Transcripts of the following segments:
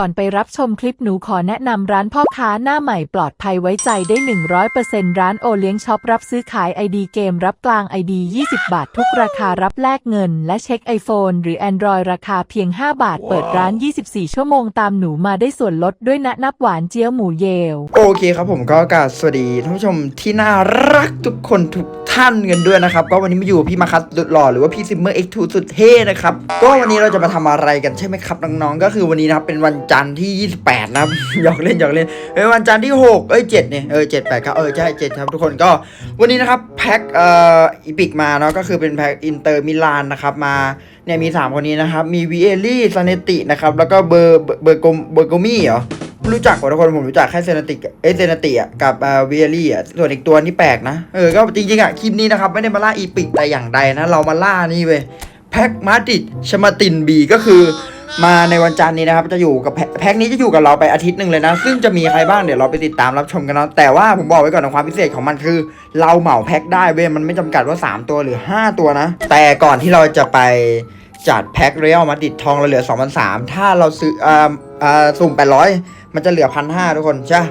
ก่อนไปรับชมคลิปหนูขอแนะนำร้านพ่อค้าหน้าใหม่ปลอดภัยไว้ใจได้ 100%ร้านโอเลี้ยงช็อปรับซื้อขายไอดีเกมรับกลางไอดี20 บาท ทุกราคารับแลกเงิน และเช็ค iPhone หรือ Android ราคาเพียง 5 บาท เปิดร้าน 24 ชั่วโมงตามหนูมาได้ส่วนลดด้วยนะนับหวานเจี๊ยวหมูเยล โอเคครับผมก็กราบสวัสดีท่านผู้ชมที่น่ารักทุกคนทุกท่านกันด้วยนะครับ ก็วันนี้มาอยู่พี่มาคัสสุดหล่อหรือว่าพี่ซิมเมอร์เอ็กทูสุดเท่นะครับ ก็วันนี้เราจะมาทำอะไรกันใช่ไหมครับน้องๆ ก็คือวันนี้นะครับเป็นวันจันทร์ที่ 28นะครับหยอกเล่นหยอกเล่นเป็นวันจันทร์ที่ 6 เอ้ย 7 เนี่ย เออ 7 8ครับเออ ใช่ 7 ครับทุกคนก็วันนี้นะครับแพ็คเอ่ออีพิกมาเนาะก็คือเป็นแพ็คอินเตอร์มิลานนะครับมาเนี่ยมี 3 คนนี้นะครับมีวีเอลี่ซาเนตินะครับแล้วก็เบอร์เบอร์โกเบอร์โกมี่เหรอ รู้จักกว่าทุกคนผมรู้จักแค่เซนติกเอยเซนติอะกับเวีเอลี่อะส่วนอีกตัวนี่แปลกนะเออก็จริงๆอะคลิปนี้นะครับไม่ได้มาล่าอีปิกแต่อย่างใดนะ เรามาล่านี่เว้ยแพ็กมาติดชมาตินบีก็คือมาในวันจันทร์นี้นะครับ จะอยู่กับแพ็คแพ็คนี้จะอยู่กับเราไปอาทิตย์หนึ่งเลยนะ ซึ่งจะมีใครบ้างเดี๋ยวเราไปติดตามรับชมกันนะแต่ว่าผมบอกไว้ก่อนนะความพิเศษของมันคือ เราเหมาแพ็คได้เว้ยมันไม่จำกัดว่า 3 ตัวหรือ 5 ตัวนะ แต่ก่อนที่เราจะไปจัดแพ็คเรียลมาติดทองเราเหลือ2 0 0 ถ้าเราซื้อ อ่าอ่าสุ่ม800มันจะเหลือพันห้าทุกคนใช่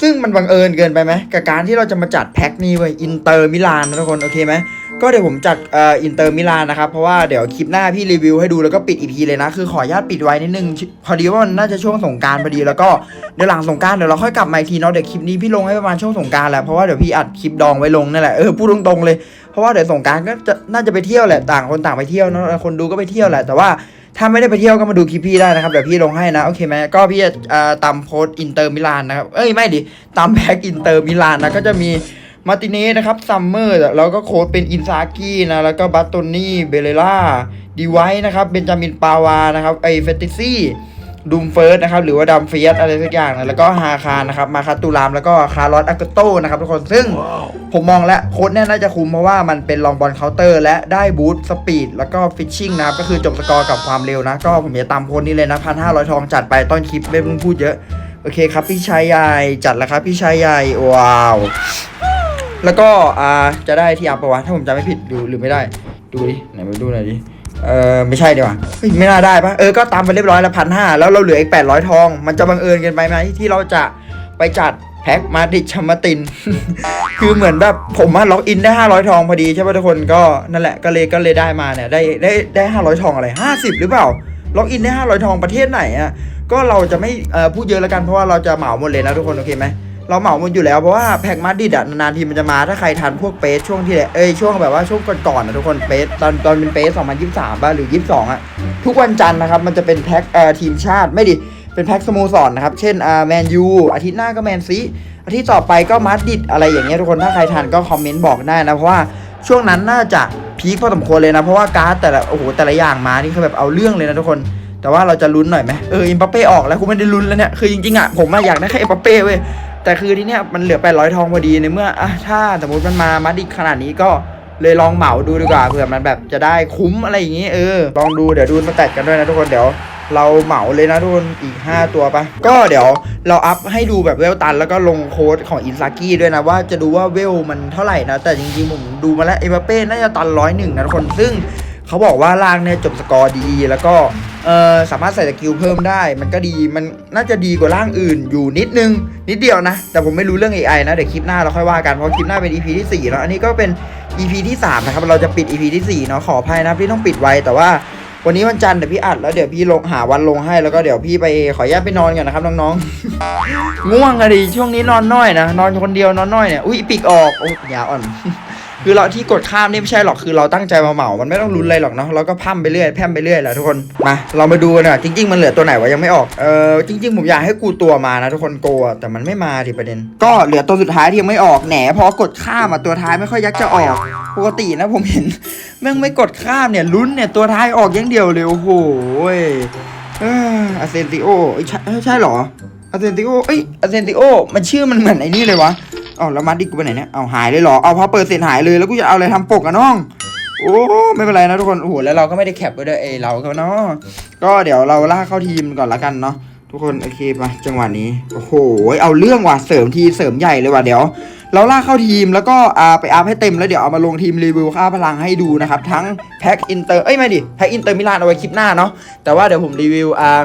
ซึ่งมันบังเอิญเกินไปไหมกับการที่เราจะมาจัดแพ็คนี้เว้ยอินเตอร์มิลานนะทุกคนโอเคไหมก็เดี๋ยวผมจัดเอ่ออินเตอร์มิลานนะครับ เพราะว่าเดี๋ยวคลิปหน้าพี่รีวิวให้ดูแล้วก็ปิดอีพีเลยนะ คือขออนุญาตปิดไว้นิดนึง พอดีว่ามันน่าจะช่วงสงการพอดีแล้วก็เดี๋ยวหลังสงการเดี๋ยวเราค่อยกลับมาอีกทีเนาะเดี๋ยวคลิปนี้พี่ลงให้ประมาณช่วงสงการแหละเพราะว่าเดี๋ยวพี่อัดคลิปดองไว้ลงนั่นแหละเออพูดตรงๆเลยเพราะว่าเดี๋ยวสงการก็จะน่าจะไปเที่ยวแหละต่างคนต่างไปเที่ยวเนอะคนดูก็ไปเที่ยวแหละแต่ว่า ถ้าไม่ได้ไปเที่ยวก็มาดูคลิปพี่ได้นะครับเดี๋ยวพี่ลงให้นะโอเคไหมก็พี่จะตามโพสอินเตอร์มิลานนะครับเอ้ยไม่ดิตามแพ็กอินเตอร์มิลานนะก็จะมีมาติเน่นะครับซัมเมอร์แล้วก็โค้ดเป็นอินซากี้นะแล้วก็บัตโตนี่เบเลล่าดีไวนะครับเบนจามินปาวานะครับไอเฟติซี่ ดูมเฟิร์สนะครับหรือว่าดัมเฟียสอะไรสักอย่างนะแล้วก็ฮาคารนะครับมาคาตูรามแล้วก็คาร์ลอสอากโตนะครับทุกคนซึ่งผมมองแล้วโค้ดเนี่ยน่าจะคุ้มเพราะว่ามันเป็นลองบอลเคาน์เตอร์ และได้บูทสปีดแล้วก็ฟิชชิ่งนะครับก็คือจบสกอร์กับความเร็วนะ ก็ผมจะตามโค้ดนี้เลยนะพันห้าร้อยทองจัดไปต้นคลิปไม่ต้องพูดเยอะ โอเคครับพี่ชายใหญ่จัดแล้วครับพี่ชายใหญ่ว้าวแล้วก็อ่าจะได้ที่อัพปะวะถ้าผมจำไม่ผิดดูหรือไม่ได้ ดูดิไหนมาดูหน่อยดิ เออไม่ใช่ดีกว่าเฮ้ยไม่น่าได้ปะเออก็ตามไปเรียบร้อยแล้วพันห้าแล้วเราเหลืออีกแปดร้อยทอง มันจะบังเอิญเกันไปไหมที่เราจะไปจัดแพ็คมาดิชมาติน คือเหมือนแบบผมอะล็อกอินได้ 500 ทองพอดีใช่ป่ะทุกคนก็นั่นแหละก็เลยก็เลยได้มาเนี่ยได้ได้ได้ 500 ทองอะไร 50 หรือเปล่าล็อกอินได้ 500 ทองประเทศไหนอะก็เราจะไม่เอ่อพูดเยอะแล้วกันเพราะว่าเราจะเหมาหมดเลยนะทุกคนโอเคไหม เราเหมาหมดอยู่แล้วเพราะว่าแพ็กมาดิดอะนานๆทีมันจะมาถ้าใครทันพวกเปสช่วงที่แหละเอ้ยช่วงแบบว่าช่วงก่อนๆนะทุกคนเปสตอนตอนเป็นเปส2023ป่ะหรือ 22อะทุกวันจันทร์นะครับมันจะเป็นแพ็กเอ่อทีมชาติไม่ดิเป็นแพ็กสโมสรนะครับเช่นอ่าแมนยูอาทิตย์หน้าก็แมนซีอาทิตย์ต่อไปก็มาดิดอะไรอย่างเงี้ยทุกคนถ้าใครทันก็คอมเมนต์บอกได้นะเพราะว่าช่วงนั้นน่าจะพีคพอสมควรเลยนะเพราะว่าการ์ดแต่ละโอ้โหแต่ละอย่างมานี่คือแบบเอาเรื่องเลยนะทุกคนแต่ว่าเราจะลุ้นหน่อยไหมเอออิมบัปเป้ออกแล้วกูไม่ได้ลุ้นแล้วเนี่ยคือจริงๆอะผมอะอยากได้แค่อิมบัปเป้เว้ย แต่คือที่เนี้ยมันเหลือ800ทองพอดีในเมื่ออะถ้าสมมติมันมามาดริดขนาดนี้ก็เลยลองเหมาดูดีกว่าเผื่อมันแบบจะได้คุ้มอะไรอย่างงี้เออลองดูเดี๋ยวดูสแตทกันด้วยนะทุกคนเดี๋ยวเราเหมาเลยนะทุกคนอีก 5 ตัวปะก็เดี๋ยวเราอัพให้ดูแบบเวลตัน แล้วก็ลงโค้ดของอินซากิด้วยนะ ว่าจะดูว่าเวลมันเท่าไหร่นะ แต่จริงๆผมดูมาแล้วเอเบเป้น่าจะตันร้อยหนึ่งนะทุกคนซึ่ง เขาบอกว่าล่างเนี่ยจบสกอร์ดี แล้วก็เออสามารถใส่สกิลเพิ่มได้ มันก็ดีมันน่าจะดีกว่าล่างอื่นอยู่นิดนึง นิดเดียวนะ แต่ผมไม่รู้เรื่อง AI นะ เดี๋ยวคลิปหน้าเราค่อยว่ากัน เพราะคลิปหน้าเป็น EP ที่4แล้วอันนี้ก็เป็น EP ที่3นะครับเราจะปิด EP ที่4เนาะขออภัยนะพี่ต้องปิดไว้แต่ว่าวันนี้วันจันทร์เดี๋ยวพี่อัดแล้วเดี๋ยวพี่ลงหาวันลงให้แล้วก็เดี๋ยวพี่ไปขออนุญาตไปนอนกันนะครับน้องๆง่วงอะดิช่วงนี้นอนน้อยนะนอนคนเดียวนอนน้อยเนี่ยอุ้ยปีกออกโอ้ยยาอ่อน คือเราที่กดข้ามนี่ไม่ใช่หรอกคือเราตั้งใจมาเหมา มันไม่ต้องลุ้นอะไรหรอกเนาะเราก็พั่มไปเรื่อยแพ่มไปเรื่อยแหละทุกคนมาเรามาดูกันหนะจริง ๆ มันเหลือตัวไหนวะยังไม่ออกเออจริง ๆ ผมอยากให้กูตัวมานะทุกคนโกะแต่มันไม่มาทีประเด็น ก็เหลือตัวสุดท้ายที่ยังไม่ออกแหนพอกดข้ามอะตัวท้ายไม่ค่อยยักจะออกปกตินะผมเห็นแม่งไม่กดข้ามเนี่ยลุ้นเนี่ยตัวท้ายออกอย่างเดียวเลยโอ้โหเอออาเซนติโอใช่ใช่หรออาเซนติโอเอ้ยอาเซนติโอมันชื่อมันเหมือนไอ้นี่เลยวะ เอาแล้วมาดิกูไปไหนเนี่ยเอาหายเลยเหรอเอาพอเปิดเสร็จหายเลยแล้วกูจะเอาอะไรทำปกอะน้องโอ้ไม่เป็นไรนะทุกคนโอ้โหแล้วเราก็ไม่ได้แคปไว้ด้วยเอเราก็เนาะก็เดี๋ยวเราลากเข้าทีมก่อนละกันเนาะทุกคนโอเคมาจังหวะนี้โอ้โหเอาเรื่องว่ะเสริมทีเสริมใหญ่เลยว่ะเดี๋ยว เราลากเข้าทีมแล้วก็อ่าไปอัพให้เต็มแล้วเดี๋ยวเอามาลงทีมรีวิวค่าพลังให้ดูนะครับ ทั้งแพ็คอินเตอร์เอ้ยไม่ดิแพ็คอินเตอร์มิลานเอาไว้คลิปหน้าเนาะแต่ว่าเดี๋ยวผมรีวิวอ่า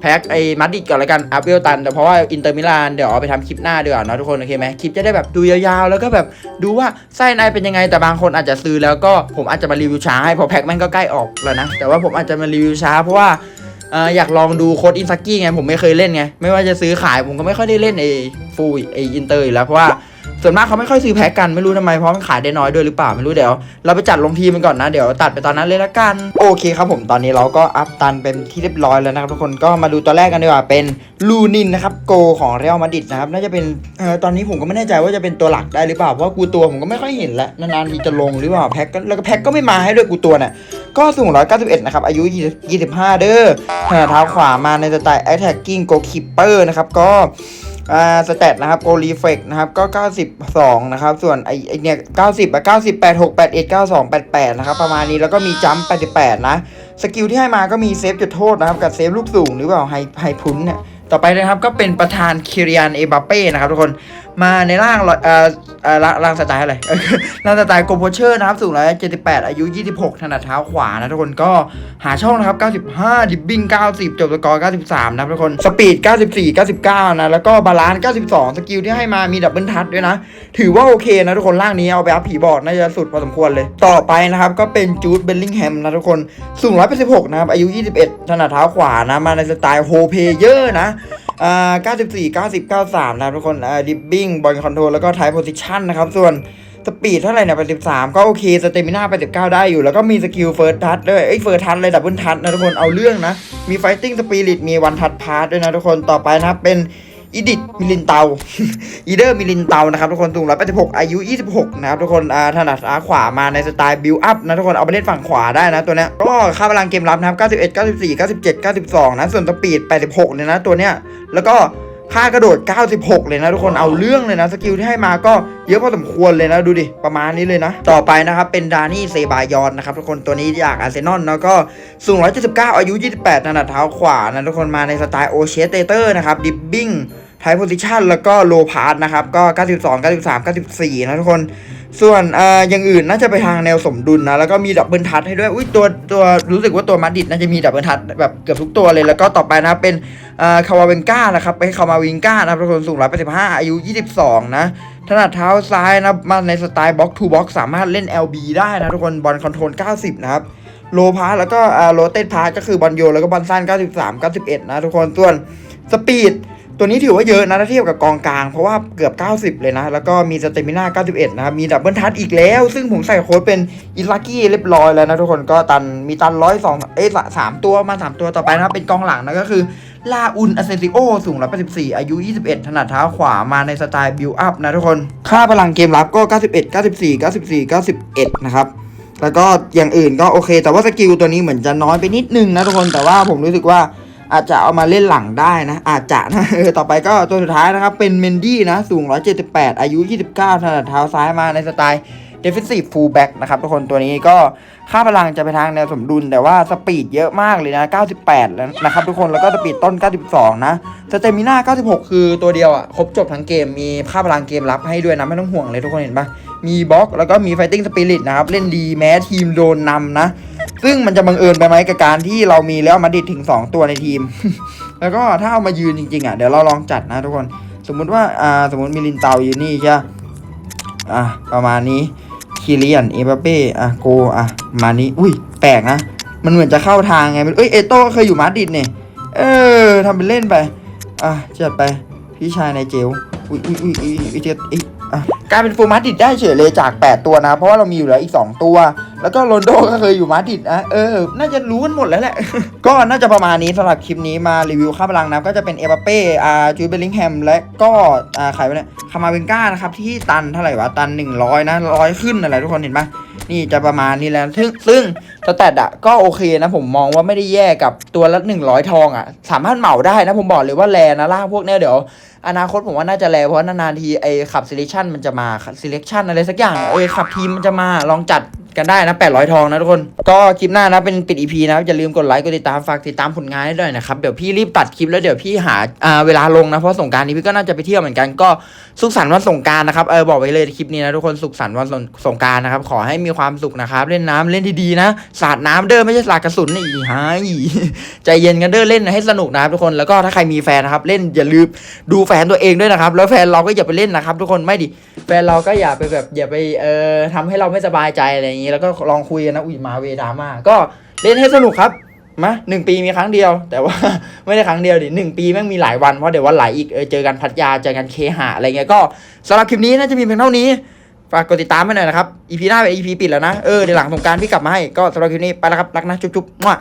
แพ็คไอ้มาดริดก่อนละกันอัพเวลตันแต่เพราะว่าอินเตอร์มิลานเดี๋ยวเอาไปทำคลิปหน้าดีกว่าเนาะทุกคนโอเคไหมคลิปจะได้แบบดูยาวๆ แล้วก็แบบดูว่าไส้ในเป็นยังไงแต่บางคนอาจจะซื้อแล้วก็ผมอาจจะมารีวิวช้าให้เพราะแพ็คมันก็ใกล้ออกแล้วนะแต่ว่าผมอาจจะมารีวิวช้าเพราะว่าเอ่ออยากลองดูโค้ดอินซักกี้ไงผมไม่เคยเล่นไงไม่ว่าจะซื้อขายผมก็ไม่ค่อยได้เล่นไอ้ฟูไอ้อินเตอร์อยู่แล้วเพราะว่า ส่วนมากเขาไม่ค่อยซื้อแพ็กกันไม่รู้ทำไมเพราะมันขายได้น้อยด้วยหรือเปล่าไม่รู้เดี๋ยว เราไปจัดลงทีมันก่อนนะเดี๋ยวตัดไปตอนนั้นเลยละกัน โอเคครับผมตอนนี้เราก็อัพตันเป็นที่เรียบร้อยแล้วนะครับทุกคนก็มาดูตัวแรกกันดีกว่าเป็นลูนินนะครับโกของเรอัลมาดริดนะครับน่าจะเป็นเอ่อตอนนี้ผมก็ไม่แน่ใจว่าจะเป็นตัวหลักได้หรือเปล่าเพราะว่ากูตัวผมก็ไม่ค่อยเห็นแล้วนานๆทีจะลงหรือเปล่าแพ็กก็แล้วก็แพ็กก็ไม่มาให้ด้วยกูตัวเนี่ยก็สูง191นะครับอายุ 25 เด้อเท้าขวามาในสไตล์ attacking goalkeeper นะครับก็ อ่าสเตตนะครับโกลีเฟกนะครับก็ 92 นะครับ ส่วนไอไอเนี่ย 90อะ90 86 81 92 88 นะครับ ประมาณนี้แล้วก็มีจัมป์88 นะ สกิลที่ให้มาก็มีเซฟจุดโทษนะครับ กับเซฟลูกสูงหรือเปล่าไฮไฮพุ้นเนี่ยต่อไปนะครับก็เป็นประธานคิริยานเอบาเป้นะครับทุกคนมาในร่างเอ่อร่างร่างสไตล์อะไรร่างสไตล์โกโพเชอร์นะครับสูงร้อยเจ็ดสิบแปดอายุ26ถนัดเท้าขวานะทุกคนก็หาช่องนะครับ95ดิบบิ้ง90จบสกอร์93นะครับทุกคนสปีด94 99นะแล้วก็บาลานซ์92สกิลที่ให้มามีดับเบิลทัชด้วยนะ ถือว่าโอเคนะทุกคนร่างนี้เอาไปอัพผีบอดน่าจะสุดพอสมควรเลย ต่อไปนะครับก็เป็นจูดเบลลิงแฮมนะทุกคนสูง186นะครับอายุ21ถนัดเท้าขวานะมาในสไตล์โฮเพเยอร์นะอ่า94 90 93 นะครับทุกคนอ่าดิบบิ้งบอลคอนโทรลแล้วก็ไทป์โพซิชันนะครับ ส่วนสปีดเท่าไหร่เนี่ย83ก็โอเค สเตมิน่า89ได้อยู่ แล้วก็มีสกิลเฟิร์สทัชด้วยเอ้ยเฟิร์สทัชเลยดับเบิลทัชนะทุกคน เอาเรื่องนะ มีไฟติ้งสปิริต มีวันทัชพาร์ด้วยนะทุกคน ต่อไปนะเป็น อีดิทมิลินเตาอีเดอร์มิลินเตานะครับทุกคนสูง186 อายุ 26 นะครับทุกคนถนัดขาขวามาในสไตล์บิลอัพนะทุกคนเอาไปเล่นฝั่งขวาได้นะตัวเนี้ยก็ค่าพลังเกมรับนะครับ91 94 97 92 นะส่วนสปีด86เนี่ยนะตัวเนี้ยแล้วก็ ค่ากระโดด 96 เลยนะทุกคนเอาเรื่องเลยนะสกิลที่ให้มาก็เยอะพอสมควรเลยนะดูดิประมาณนี้เลยนะ ต่อไปนะครับเป็นดานี่เซบายอนนะครับทุกคนตัวนี้จากอาร์เซนอลแล้วก็สูง 179 อายุ 28 ถนัดเท้าขวานะทุกคนมาในสไตล์โอเชสเตเตอร์นะครับดิบบิ้ง ไทโพซิชันแล้วก็โลพาร์นะครับ ก็ 92 93 94 นะทุกคน ส่วนเอ่ออย่างอื่นน่าจะไปทางแนวสมดุลนะ แล้วก็มีดับเบิลทัชให้ด้วย อุ้ยตัวตัวรู้สึกว่าตัวมาดิดน่าจะมีดับเบิลทัชแบบเกือบทุกตัวเลย แล้วก็ต่อไปนะเป็นเอ่อคาวาเวนก้านะครับไปคาวาวิงก้านะครับทุกคนสูง 185 อายุ 22 นะถนัดเท้าซ้ายนะมาในสไตล์บ็อกทูบ็อกสามารถเล่น LB ได้นะทุกคนบอลคอนโทรล 90 นะครับโลพาร์แล้วก็อ่าโรเต d พาร์ก็คือบอลโยนแล้วก็บอลสั้น 93 91 นะทุกคนส่วนสปีด ตัวนี้ถือว่าเยอะนะถ้าเทียบกับกองกลาง เพราะว่าเกือบ 90 เลยนะ แล้วก็มีสเตมิน่า 91 นะครับ มีดับเบิลทัชอีกแล้ว ซึ่งผมใส่โค้ดเป็นอิลักกี้เรียบร้อยแล้วนะทุกคนก็ตันมีตันร้อยสองเอ้ยสามตัวมาสามตัวต่อไปนะครับ เป็นกองหลังนะก็คือลาอุนอเซซิโอสูง 184 อายุ 21 ถนัดเท้าขวามาในสไตล์บิวอัพนะทุกคน ค่าพลังเกมรับก็ 91 94 94 91 นะครับแล้วก็อย่างอื่นก็โอเค แต่ว่าสกิลตัวนี้เหมือนจะน้อยไปนิดนึงนะทุกคนแต่ว่าผมรู้สึกว่า อาจจะเอามาเล่นหลังได้นะ อาจจะนะเออต่อไปก็ตัวสุดท้ายนะครับเป็นเมนดี้นะ สูง 178 อายุ 29ถนัดเท้าซ้ายมาในสไตล์ defensive fullback นะครับทุกคนตัวนี้ก็ค่าพลังจะไปทางแนวสมดุล แต่ว่าสปีดเยอะมากเลยนะ 98 แล้วนะครับทุกคนแล้วก็สปีดต้น 92 นะสเตมิน่า 96 คือตัวเดียวอะ ครบจบทั้งเกมมีค่าพลังเกมรับให้ด้วยนะ ไม่ต้องห่วงเลยทุกคนเห็นปะมีบล็อกแล้วก็มี fighting spirit นะครับ เล่นดีแม้ทีมโดนนำนะ ซึ่งมันจะบังเอิญไปไหมกับการที่เรามีแล้วมาดิดถึง 2 ตัวในทีม แล้วก็ถ้าเอามายืนจริงๆอะเดี๋ยวเราลองจัดนะทุกคน สมมุติว่าอ่าสมมติมีลินเตาอยู่นี่ใช่อะประมาณนี้คิเลียนเอเบเป้อะโกอะมานี้อุ้ยแปลกนะมันเหมือนจะเข้าทางไงเอ้ยเอโต้เคยอยู่มาดริดเนี่ยเออทำเป็นเล่นไปอะจัดไปพี่ชายในเจลอุ้ยอุ้ยอุ้ยอุ้ยอุ้ยเจ็ดอุ้ยอะกลายเป็นฟูลมาดิดได้เฉยเลยจาก 8 ตัวนะ เพราะว่าเรามีอยู่แล้วอีก 2 ตัว แล้วก็โรนโดก็เคยอยู่มาดริดนะเออ น่าจะรู้กันหมดแล้วแหละ ก็น่าจะประมาณนี้สำหรับคลิปนี้มารีวิวค่าพลังนะก็จะเป็นเอเบเป้อาจูเบลลิงแฮมและก็อ่าใครวะเนี่ยคามาเวนก้านะครับที่ตันเท่าไหร่วะตัน 100 นะร้อยขึ้นอะไรทุกคนเห็นปะนี่จะประมาณนี้แล้ว ซึ่งซึ่งสแตทอะก็โอเคนะผมมองว่าไม่ได้แย่กับตัวละ 100 ทองอะสามารถเหมาได้นะผมบอกเลยว่าแลนะล่างพวกเนี้ยเดี๋ยว อนาคตผมว่าน่าจะแลเพราะนานๆทีไอ้ขับ selection มันจะมา selection อะไรสักอย่างเออขับทีมมันจะมาลองจัด กันได้นะ800 ทองนะทุกคน ก็คลิปหน้านะเป็นปิด EP นะอย่าลืมกดไลค์กดติดตามฝากติดตามผลงานให้ด้วยนะครับเดี๋ยวพี่รีบตัดคลิปแล้วเดี๋ยวพี่หาเวลาลงนะเพราะสงการนี้พี่ก็น่าจะไปเที่ยวเหมือนกันก็สุขสันต์วันสงการนะครับเออบอกไว้เลยคลิปนี้นะทุกคนสุขสันต์วันสงการนะครับขอให้มีความสุขนะครับเล่นน้ำเล่นดีๆนะสาดน้ำเด้อไม่ใช่สาดกระสุนนี่อีหายใจเย็นกันเด้อเล่นให้สนุกนะครับทุกคนแล้วก็ถ้าใครมีแฟนนะครับเล่นอย่าลืมดูแฟนตัวเองด้วยนะครับแล้วแฟนเราก็อย่าไปเล่นนะครับ ทุกคนไม่ดิแฟนเราก็อย่าไปแบบอย่าไปเอ่อทำให้เราไม่สบายใจอะไรอย่างนี้แล้วก็ลองคุยกันนะอุ้ยมาเวดามาก็เล่นให้สนุกครับมาหนึ่งปีมีครั้งเดียว แต่ว่าไม่ได้ครั้งเดียวดิหนึ่งปีแม่งมีหลายวันเพราะเดี๋ยววันไหลอีกเออเจอกันพัทยาเจอกันเคหะอะไรเงี้ยก็สำหรับคลิปนี้น่าจะมีเพียงเท่านี้ฝากกดติดตามไปหน่อยนะครับอีพีหน้าเป็น EP ปิดแล้วนะเออเดี๋ยวหลังสงกรารพี่กลับมาให้ก็สำหรับคลิปนี้ไปแล้วครับรักนะจุ๊บๆมั่ว